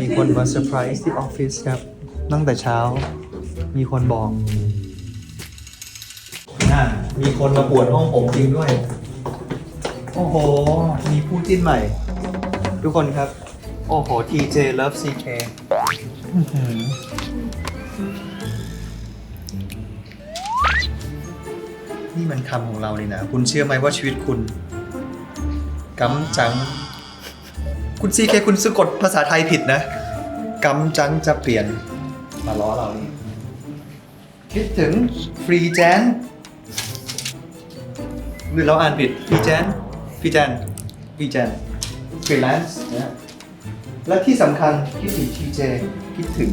มีคนมาเซอร์ไพรส์ที่ออฟฟิศครับ ตั้งแต่เช้า มีคนบอกน่ามีคนมาปวดห้องผมจริงด้วย โอ้โห มีผู้จิ้นใหม่ ทุกคนครับ โอ้โห TJ Love CK นี่มันคำของเราเลยนะ คุณเชื่อไหมว่าชีวิตคุณกำจัง คุณซีเคคุณสะกดภาษาไทยผิดนะกำจังจะเปลี่ยนมาล้อเรานี่คิดถึงฟรีแจนหรือเราอ่านผิดฟรีแจนฟรีแจนฟรีแจนฟรีแลนซ์นะและที่สำคัญคิดถึง TJ คิดถึง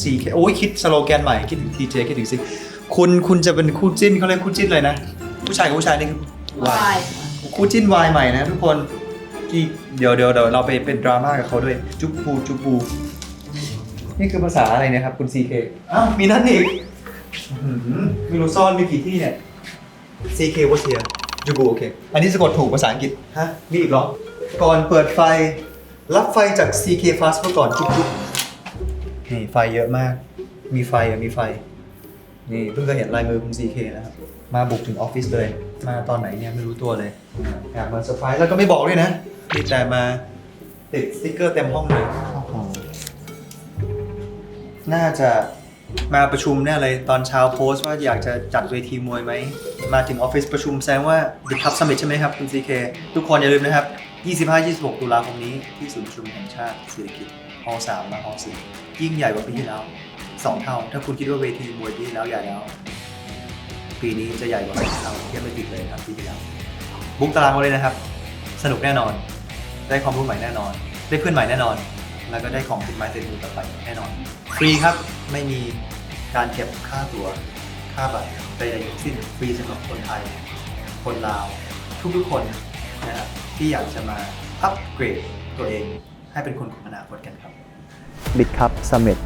CK โอ้ยคิดสโลแกนใหม่คิดถึง TJ คิดถึง C คุณคุณจะเป็นคู่จิ้นเขาเรียกคู่จิ้นเลยนะ ผู้ชายกับผู้ชายนี่คือวายคู่จิ้นวายใหม่นะทุกคน ที่เดี๋ยวเดี๋ยวเดี๋ยวเราไปเป็นดราม่ากับเขาด้วย จุ๊บปูจุ๊บปู นี่คือภาษาอะไรเนะครับ คุณ CK อ้าว มีนั่นอีกอื้อหือไม่รู้ซ่อนมีกี่ที่เนี่ย CK was here จูบูโอเค อันนี้สะกดถูกภาษาอังกฤษ ฮะ มีอีกเหรอ ก่อนเปิดไฟ รับไฟจาก CK Fast เมื่อก่อนจุ๊บจุ๊บนี่ไฟเยอะมาก มีไฟอะมีไฟ นี่เพิ่งเคยเห็นลายมือคุณ CK นะครับ มาบุกถึงออฟฟิศเลย มาตอนไหนเนี่ยไม่รู้ตัวเลยอยากมาเซอร์ไพรส์แล้วก็ไม่บอกด้วยนะ ติดแต่มา ติดสติ๊กเกอร์เต็มห้องเลยโอ้โหน่าจะมาประชุมแน่เลยตอนเช้าโพสต์ว่าอยากจะจัดเวทีมวยไหม มาถึงออฟฟิศประชุมแสดงว่า The Cup Summit ใช่ไหมครับ คุณ CK ทุกคนอย่าลืมนะครับ 25-26 ตุลาคมนี้ที่ศูนย์ประชุมแห่งชาติเศรษฐกิจฮอลล์3และฮอลล์4ยิ่งใหญ่กว่าปีที่แล้วสองเท่า ถ้าคุณคิดว่าเวทีมวยปีที่แล้วใหญ่แล้ว ปีนี้จะใหญ่กว่าสองเท่าเทียบไม่ผิดเลยครับปีที่แล้ว บุ๊กตารางไว้เลยนะครับ สนุกแน่นอน ได้ความรู้ใหม่แน่นอน ได้เพื่อนใหม่แน่นอน แล้วก็ได้ของติดไม้ติดมือกลับไปแน่นอน ฟรีครับไม่มีการเก็บค่าตัวค่าบัตรใดๆทั้งสิ้นฟรีสำหรับคนไทย คนลาว ทุกๆคนนะครับที่อยากจะมาอัปเกรดตัวเองให้เป็นคนของอนาคตกันครับ บิตคัพซัมมิต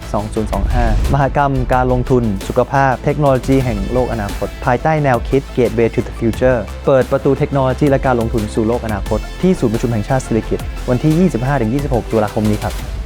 2025 มหกรรมการลงทุน สุขภาพ เทคโนโลยีแห่งโลกอนาคต ภายใต้แนวคิด Gateway to the Future เปิดประตูเทคโนโลยีและการลงทุนสู่โลกอนาคต ที่ศูนย์ประชุมแห่งชาติสิริกิติ์วันที่ 25-26 ตุลาคมนี้ครับ